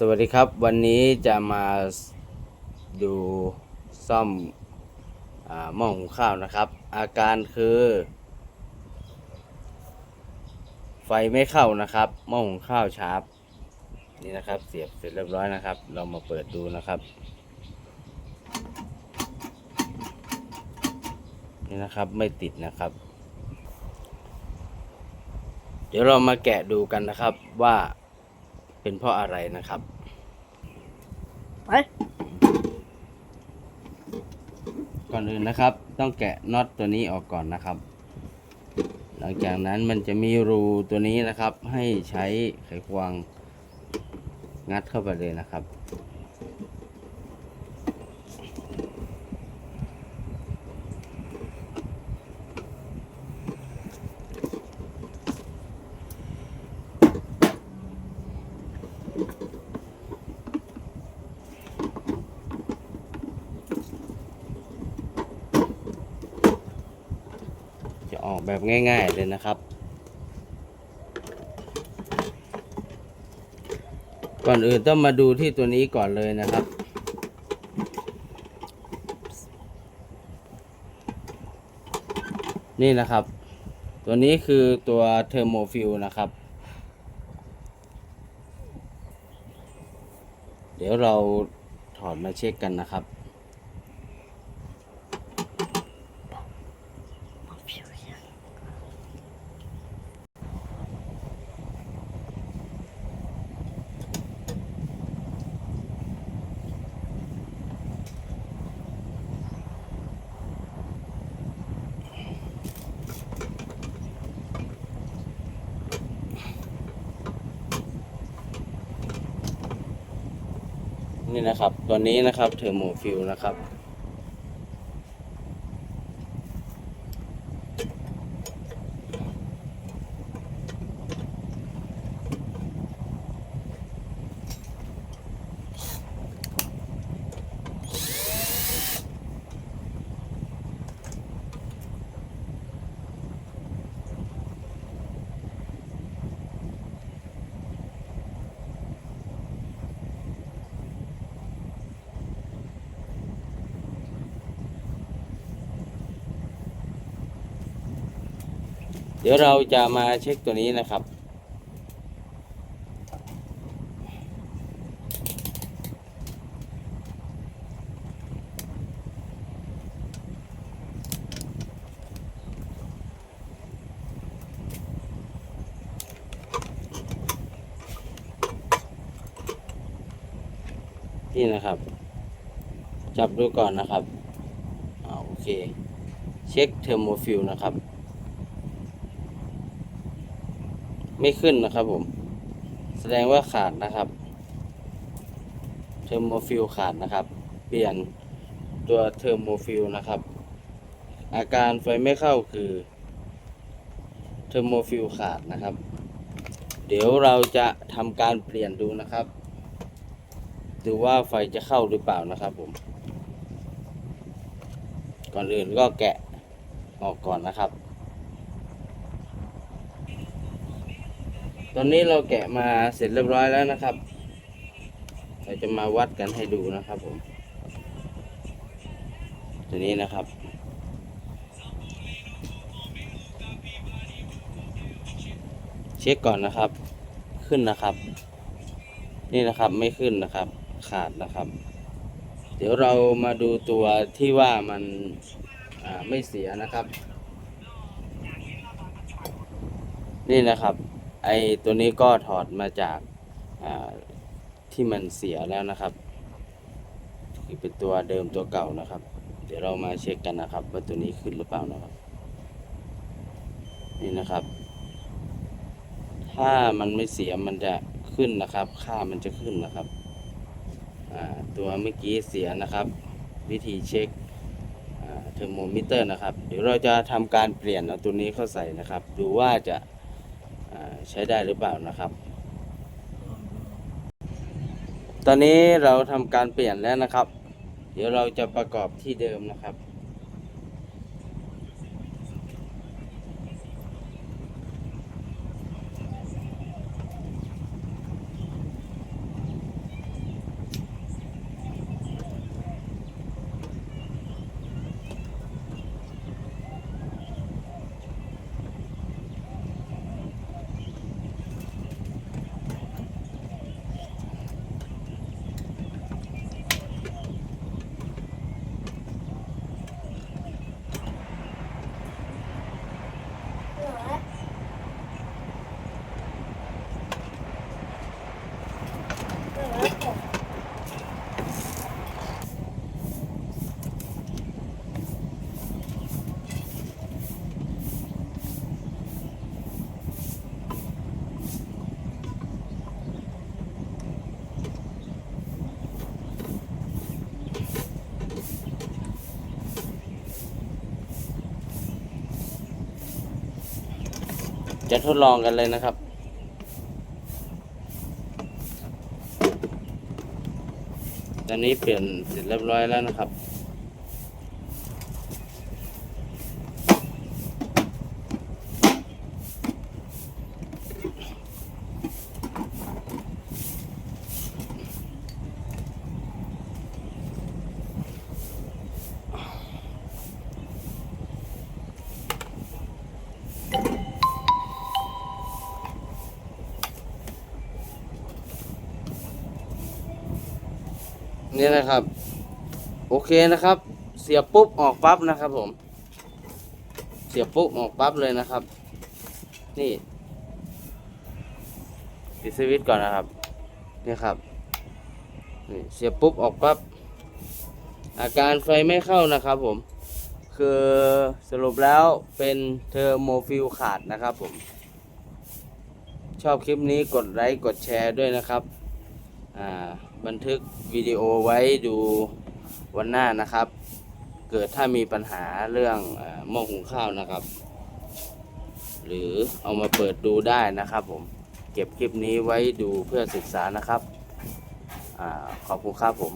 สวัสดีครับวันนี้จะมาดูซ่อมอาหม้อหุงข้าวนะครับ อาการคือ ไฟไม่เข้านะครับหม้อหุงข้าวชาร์ปนี่นะครับ เสียบเสร็จเรียบร้อยนะครับ เรามาเปิดดูนะครับ นี่นะครับไม่ติดนะครับ เดี๋ยวเรามาแกะดูกันนะครับว่า เป็นเพราะอะไรนะครับ ไป ก่อนอื่นนะครับ ต้องแกะน็อตตัวนี้ออกก่อนนะครับ หลังจากนั้นมันจะมีรูตัวนี้นะครับ ให้ใช้ไขควงงัดเข้าไปเลยนะครับ ออกแบบง่าย ๆเลยนะครับ ก่อนอื่นต้องมาดูที่ตัวนี้ก่อนเลยนะครับ นี่นะครับ ตัวนี้คือตัวเทอร์โมฟิลนะครับ เดี๋ยวเราถอดมาเช็คกันนะครับ นี่นะครับ ตัวนี้นะครับเทอร์โมฟิลนะครับ ดี๋ยวเราจะมาเช็คตัวนี้นะครับ นี่นะครับ จับดูก่อนนะครับอโอเค เช็คเทอร์โมฟิลนะครับ ไม่ขึ้นนะครับผม แสดงว่าขาดนะครับเทอร์โมฟิลขาดนะครับ เปลี่ยนตัวเทอร์โมฟิลนะครับ อาการไฟไม่เข้าคือเทอร์โมฟิลขาดนะครับ เดี๋ยวเราจะทำการเปลี่ยนดูนะครับดูว่าไฟจะเข้าหรือเปล่านะครับผม ก่อนอื่นก็แกะออกก่อนนะครับ ตอนนี้เราแกะมาเสร็จเรียบร้อยแล้วนะครับ เราจะมาวัดกันให้ดูนะครับผม ตัวนี้นะครับ เช็คก่อนนะครับ ขึ้นนะครับ นี่นะครับไม่ขึ้นนะครับ ขาดนะครับ เดี๋ยวเรามาดูตัวที่ว่ามันไม่เสียนะครับ นี่นะครับ ไอตัวนี้ก็ถอดมาจากที่มันเสียแล้วนะครับคือเป็นตัวเดิมตัวเก่านะครับ เดี๋ยวเรามาเช็คกันนะครับ ว่าตัวนี้ขึ้นหรือเปล่านะครับ นี่นะครับ ถ้ามันไม่เสียมันจะขึ้นนะครับ ค่ามันจะขึ้นนะครับตัวเมื่อกี้เสียนะครับ วิธีเช็คเทอร์โมมิเตอร์นะครับ เดี๋ยวเราจะทำการเปลี่ยนเอาตัวนี้เข้าใส่นะครับ ดูว่าจะ ใช้ได้หรือเปล่านะครับ ตอนนี้เราทำการเปลี่ยนแล้วนะครับ เดี๋ยวเราจะประกอบที่เดิมนะครับ จะทดลองกันเลยนะครับ ตอนนี้เปลี่ยนเสร็จเรียบร้อยแล้วนะครับ นี่นะครับ โอเคนะครับ เสียบปุ๊บออกปั๊บนะครับผม เสียบปุ๊บออกปั๊บเลยนะครับ นี่ปิดสวิตช์ก่อนนะครับนี่ครับนี่เสียบปุ๊บออกปั๊บอาการไฟไม่เข้านะครับผม คือสรุปแล้วเป็นเทอร์โมฟิลขาดนะครับผม ชอบคลิปนี้กดไลค์กดแชร์ด้วยนะครับ บันทึกวิดีโอไว้ดูวันหน้านะครับ เกิดถ้ามีปัญหาเรื่องหม้อหุงข้าวนะครับ หรือเอามาเปิดดูได้นะครับผมเก็บคลิปนี้ไว้ดูเพื่อศึกษานะครับอขอบคุณครับผม